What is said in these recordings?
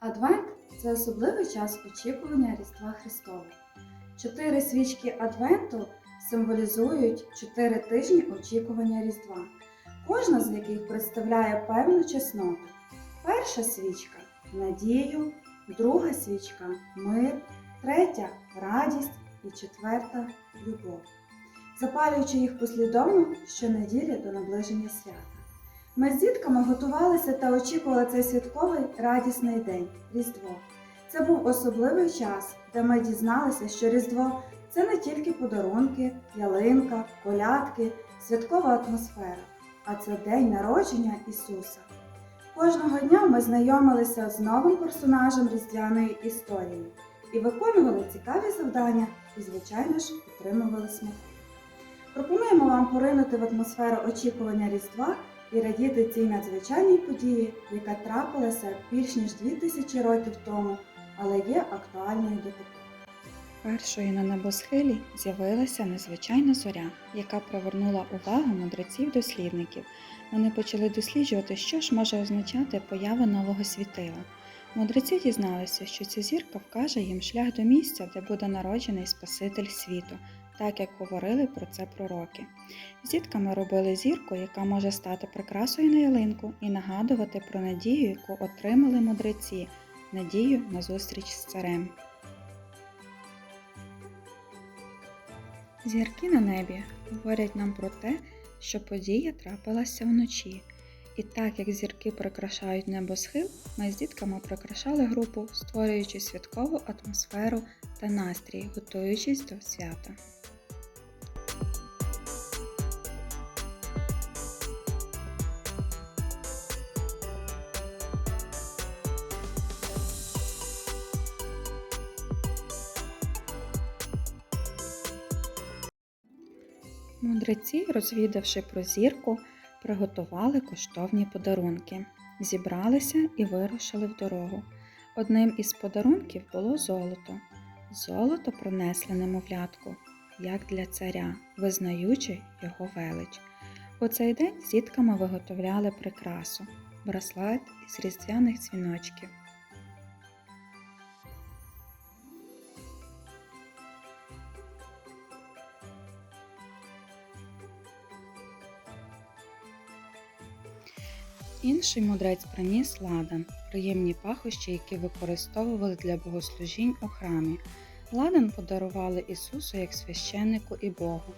Адвент це особливий час очікування Різдва Христового. Чотири свічки Адвенту символізують чотири тижні очікування Різдва, кожна з яких представляє певну чесноту. Перша свічка надію, друга свічка мир, третя радість і четверта любов. Запалюючи їх послідовно щонеділі до наближення свята. Ми з дітками готувалися та очікували цей святковий радісний день Різдво. Це був особливий час, де ми дізналися, що Різдво це не тільки подарунки, ялинка, колядки, святкова атмосфера, а це день народження Ісуса. Кожного дня ми знайомилися з новим персонажем різдвяної історії і виконували цікаві завдання і, звичайно ж, отримували смаку. Пропонуємо вам поринути в атмосферу очікування Різдва і радіти цій надзвичайній події, яка трапилася більш ніж 2000 років тому, але є актуальною дотепер. Першою на небосхилі з'явилася незвичайна зоря, яка привернула увагу мудреців-дослідників. Вони почали досліджувати, що ж може означати поява нового світила. Мудреці дізналися, що ця зірка вкаже їм шлях до місця, де буде народжений Спаситель світу, так як говорили про це пророки. З дітками робили зірку, яка може стати прикрасою на ялинку і нагадувати про надію, яку отримали мудреці, надію на зустріч з царем. Зірки на небі говорять нам про те, що подія трапилася вночі. І так як зірки прикрашають небосхил, ми з дітками прикрашали групу, створюючи святкову атмосферу та настрій, готуючись до свята. Мудреці, розвідавши про зірку, приготували коштовні подарунки, зібралися і вирушили в дорогу. Одним із подарунків було золото. Золото принесли немовлятку, як для царя, визнаючи його велич. У цей день з дітками виготовляли прикрасу браслет із різдвяних дзвіночків. Інший мудрець приніс ладан, приємні пахощі, які використовували для богослужінь у храмі. Ладан подарували Ісусу як священнику і Богу.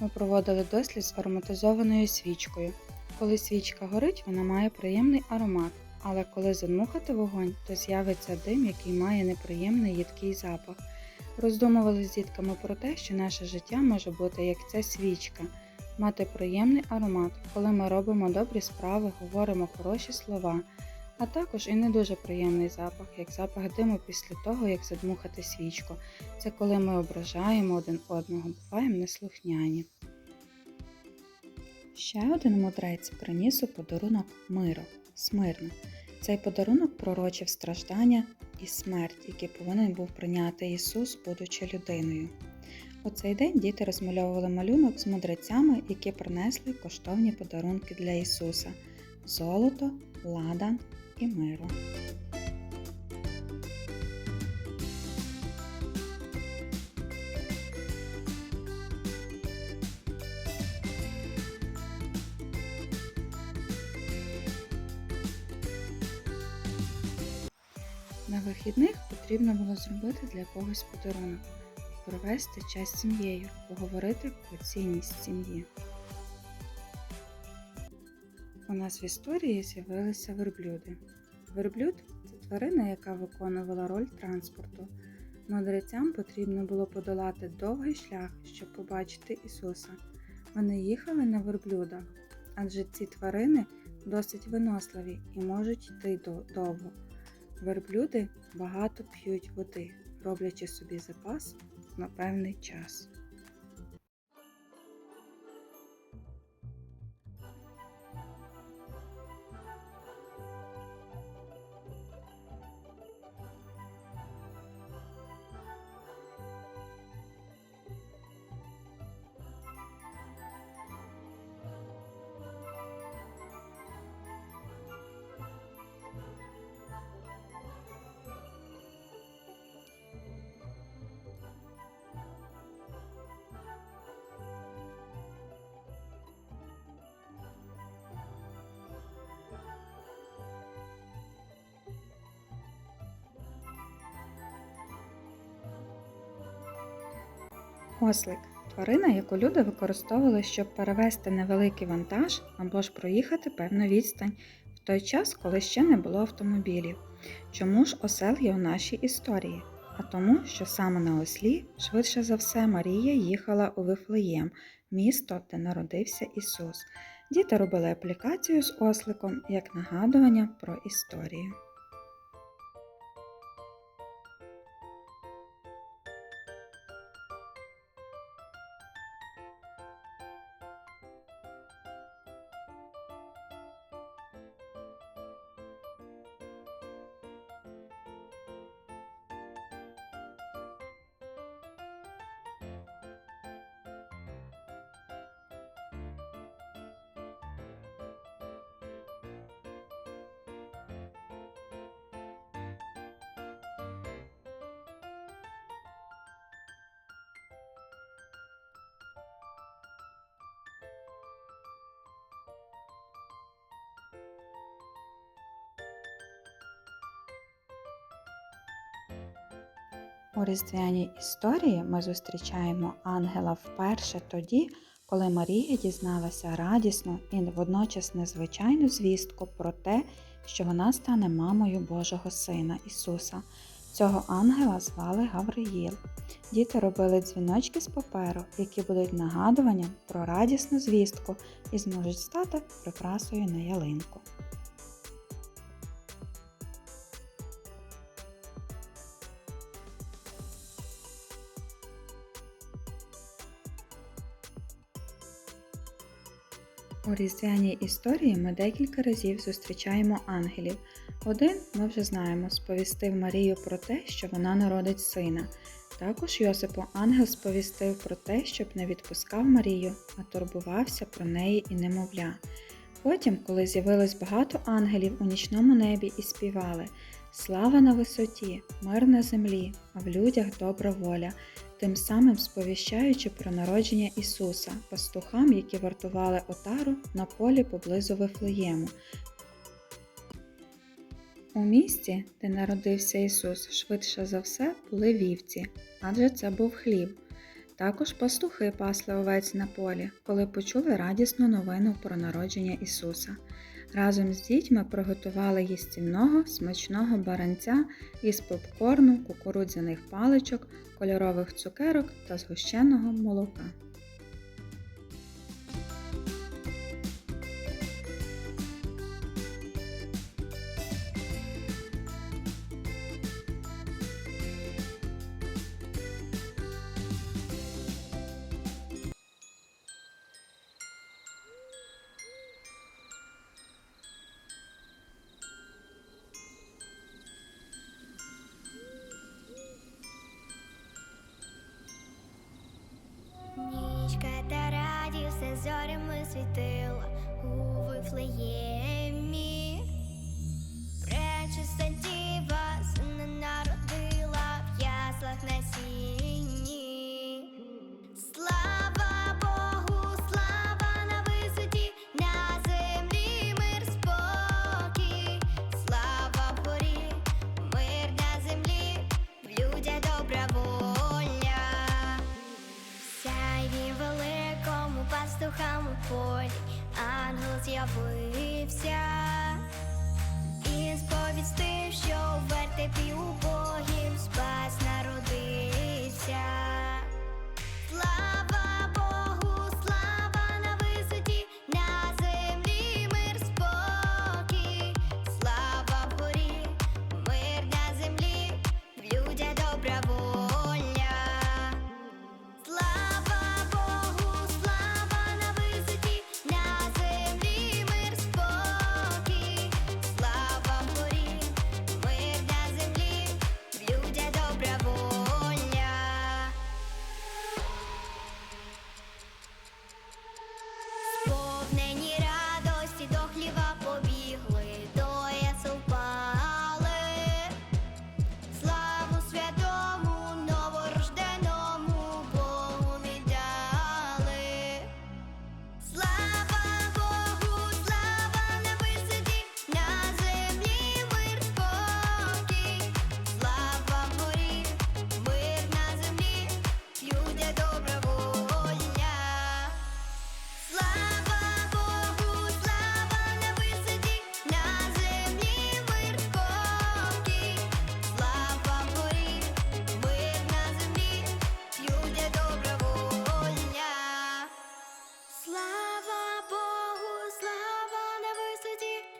Ми проводили дослід з ароматизованою свічкою. Коли свічка горить, вона має приємний аромат, але коли занухати вогонь, то з'явиться дим, який має неприємний їдкий запах. Роздумували з дітками про те, що наше життя може бути як ця свічка мати приємний аромат, коли ми робимо добрі справи, говоримо хороші слова, а також і не дуже приємний запах, як запах диму після того, як задмухати свічку. Це коли ми ображаємо один одного, буваємо неслухняні. Ще один мудрець приніс у подарунок миру, смирно. Цей подарунок пророчив страждання і смерть, які повинен був прийняти Ісус, будучи людиною. У цей день діти розмальовували малюнок з мудрецями, які принесли коштовні подарунки для Ісуса золото, ладан і миру. На вихідних потрібно було зробити для когось подарунок провести час з сім'єю, поговорити про цінність сім'ї. У нас в історії з'явилися верблюди. Верблюд це тварина, яка виконувала роль транспорту. Мудрецям потрібно було подолати довгий шлях, щоб побачити Ісуса. Вони їхали на верблюдах, адже ці тварини досить виносливі і можуть йти довго. Верблюди багато п'ють води, роблячи собі запас на певний час. Ослик тварина, яку люди використовували, щоб перевезти невеликий вантаж або ж проїхати певну відстань в той час, коли ще не було автомобілів. Чому ж осел є у нашій історії? А тому, що саме на ослі, швидше за все, Марія їхала у Вифлеєм, місто, де народився Ісус. Діти робили аплікацію з осликом як нагадування про історію. У різдвяній історії ми зустрічаємо ангела вперше тоді, коли Марія дізналася радісну і водночас незвичайну звістку про те, що вона стане мамою Божого Сина Ісуса. Цього ангела звали Гавриїл. Діти робили дзвіночки з паперу, які будуть нагадуванням про радісну звістку і зможуть стати прикрасою на ялинку. У різдвяній історії ми декілька разів зустрічаємо ангелів. Один, ми вже знаємо, сповістив Марію про те, що вона народить сина. Також Йосипу ангел сповістив про те, щоб не відпускав Марію, а турбувався про неї і немовля. Потім, коли з'явилось багато ангелів у нічному небі і співали Слава на висоті, мир на землі, а в людях добра воля, тим самим сповіщаючи про народження Ісуса, пастухам, які вартували отару на полі поблизу Вифлеєму. У місті, де народився Ісус, швидше за все були вівці, адже це був хліб. Також пастухи пасли овець на полі, коли почули радісну новину про народження Ісуса. Разом з дітьми приготували їстівного смачного баранця із попкорну, кукурудзяних паличок, кольорових цукерок та згущеного молока. Нічка та раді все зорями світила у Вифлеємі. Пречиста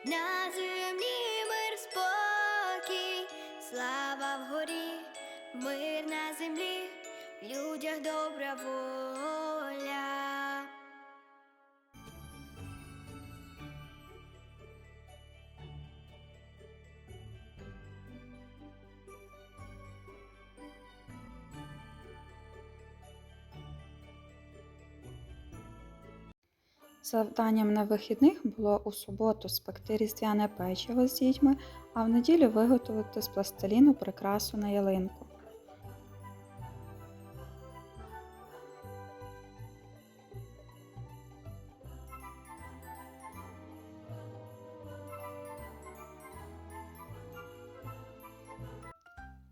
なぜ Завданням на вихідних було у суботу спекти різдвяне печиво з дітьми, а в неділю виготовити з пластиліну прикрасу на ялинку.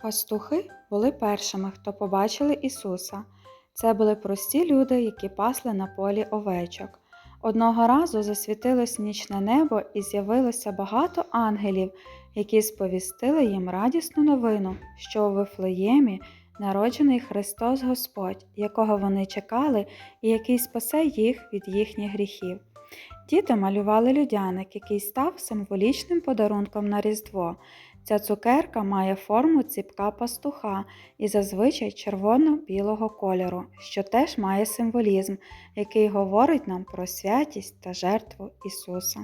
Пастухи були першими, хто побачили Ісуса. Це були прості люди, які пасли на полі овечок. Одного разу засвітилось нічне небо і з'явилося багато ангелів, які сповістили їм радісну новину, що у Вифлеємі народжений Христос Господь, якого вони чекали і який спасе їх від їхніх гріхів. Діти малювали людяник, який став символічним подарунком на Різдво. Ця цукерка має форму ціпка пастуха і зазвичай червоно-білого кольору, що теж має символізм, який говорить нам про святість та жертву Ісуса.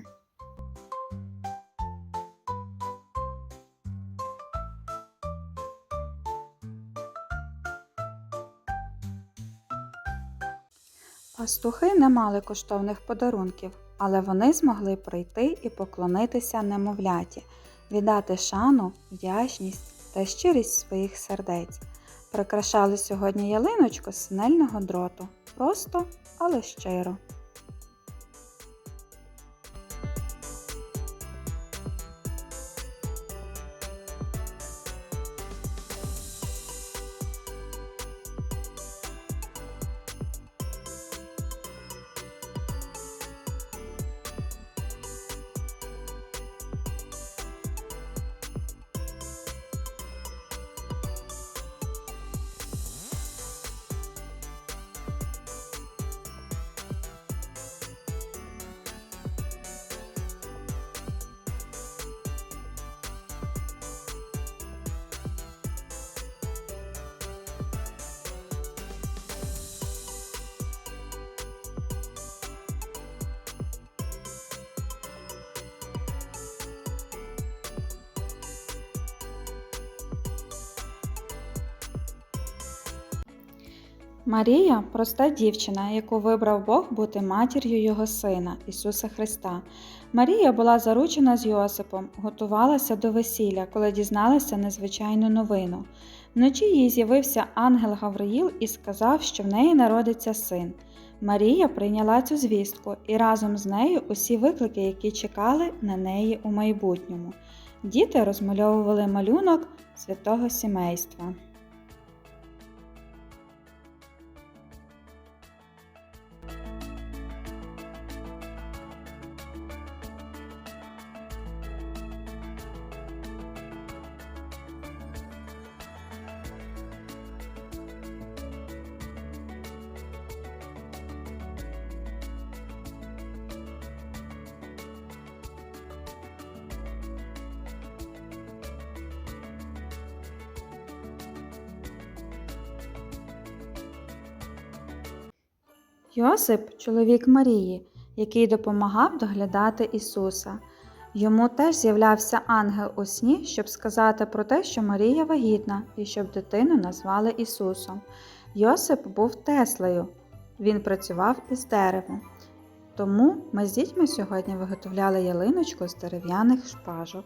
Пастухи не мали коштовних подарунків, але вони змогли прийти і поклонитися немовляті, віддати шану, вдячність та щирість своїх сердець. Прикрашали сьогодні ялиночку з синельного дроту. Просто, але щиро. Марія проста дівчина, яку вибрав Бог бути матір'ю його сина, Ісуса Христа. Марія була заручена з Йосипом, готувалася до весілля, коли дізналася незвичайну новину. Вночі їй з'явився ангел Гавриїл і сказав, що в неї народиться син. Марія прийняла цю звістку і разом з нею усі виклики, які чекали на неї у майбутньому. Діти розмальовували малюнок святого сімейства. Йосип чоловік Марії, який допомагав доглядати Ісуса. Йому теж з'являвся ангел у сні, щоб сказати про те, що Марія вагітна і щоб дитину назвали Ісусом. Йосип був Теслею, він працював із деревом. Тому ми з дітьми сьогодні виготовляли ялиночку з дерев'яних шпажок.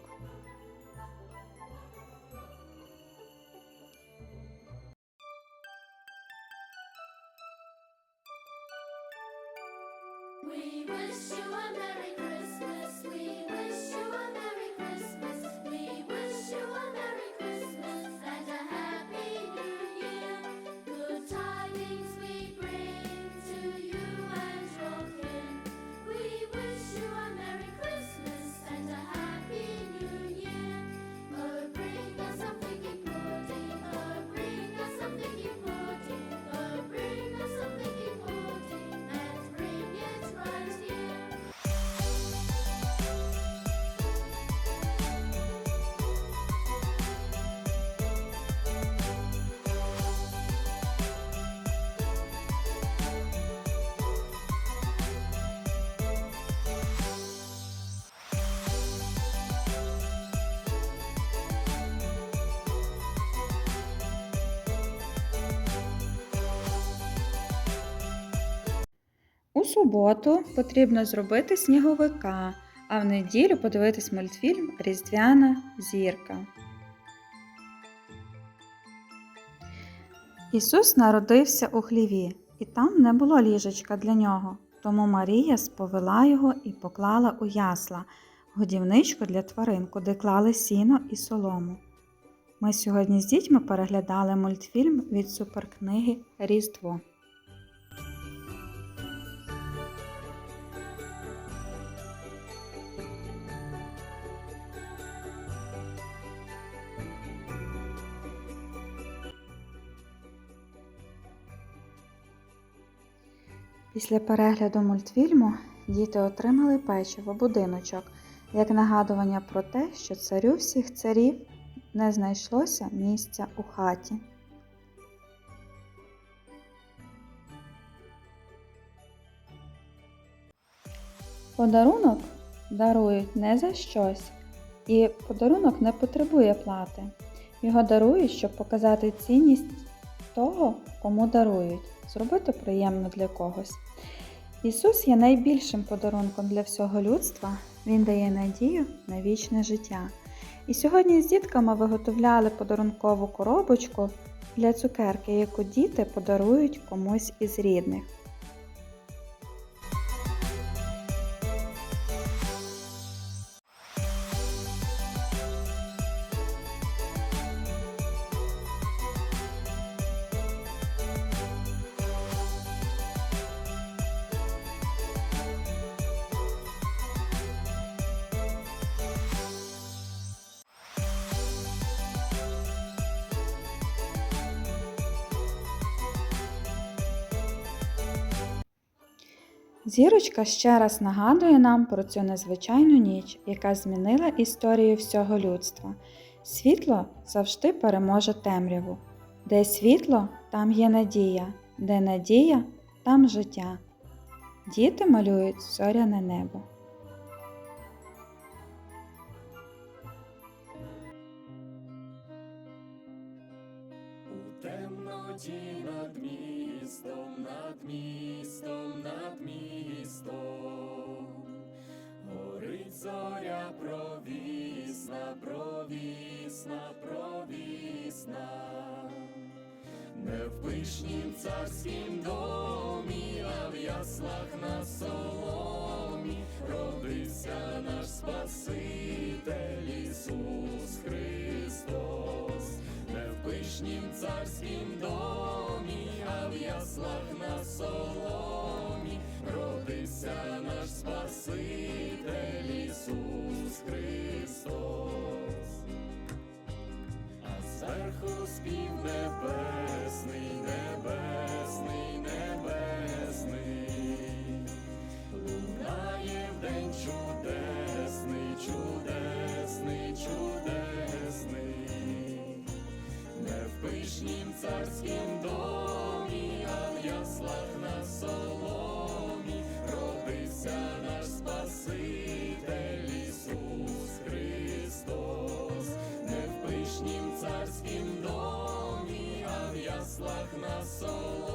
Суботу потрібно зробити сніговика, а в неділю подивитись мультфільм Різдвяна зірка. Ісус народився у хліві, і там не було ліжечка для нього. Тому Марія сповела його і поклала у ясла, годівничку для тварин, куди клали сіно і солому. Ми сьогодні з дітьми переглядали мультфільм від суперкниги Різдво. Після перегляду мультфільму діти отримали печиво будиночок як нагадування про те, що царю всіх царів не знайшлося місця у хаті. Подарунок дарують не за щось, і подарунок не потребує плати. Його дарують, щоб показати цінність того, кому дарують, зробити приємно для когось. Ісус є найбільшим подарунком для всього людства. Він дає надію на вічне життя. І сьогодні з дітками виготовляли подарункову коробочку для цукерки, яку діти подарують комусь із рідних. Зірочка ще раз нагадує нам про цю незвичайну ніч, яка змінила історію всього людства. Світло завжди переможе темряву. Де світло, там є надія, де надія, там життя. Діти малюють зоряне небо. У темноті над містом, над містом, над містом, горить зоря провісна, провісна, провісна, не в пишнім царськім домі, а в яслах на соломі родився наш Спаситель Ісус Христос. Не в пишнім царськім домі, а на соломі родився наш Спаситель яслах на соломі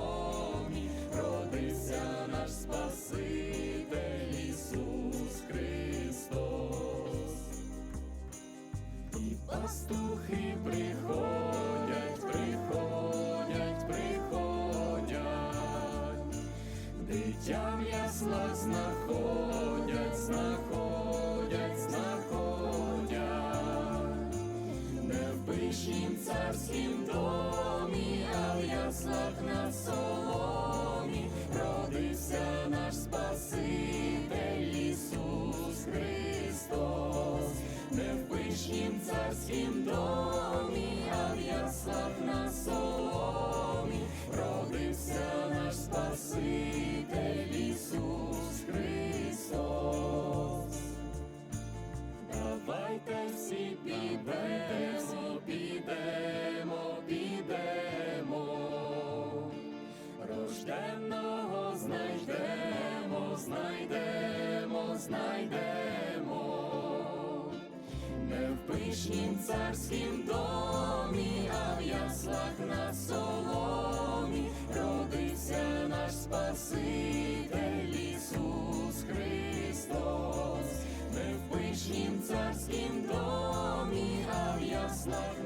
грішнім царськім домі, а в яслах на соломі родився наш Спаситель Ісус Христос, ми в пишнім царським домі, а в яслах.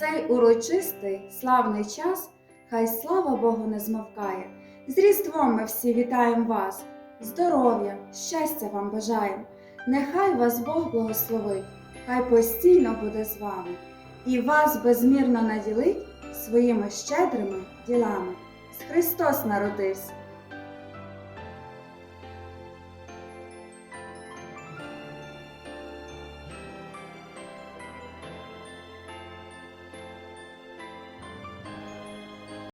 Цей урочистий, славний час хай слава Богу не змовкає. З Різдвом ми всі вітаємо вас, здоров'я, щастя вам бажаємо. Нехай вас Бог благословить, хай постійно буде з вами і вас безмірно наділить своїми щедрими ділами. Христос народився,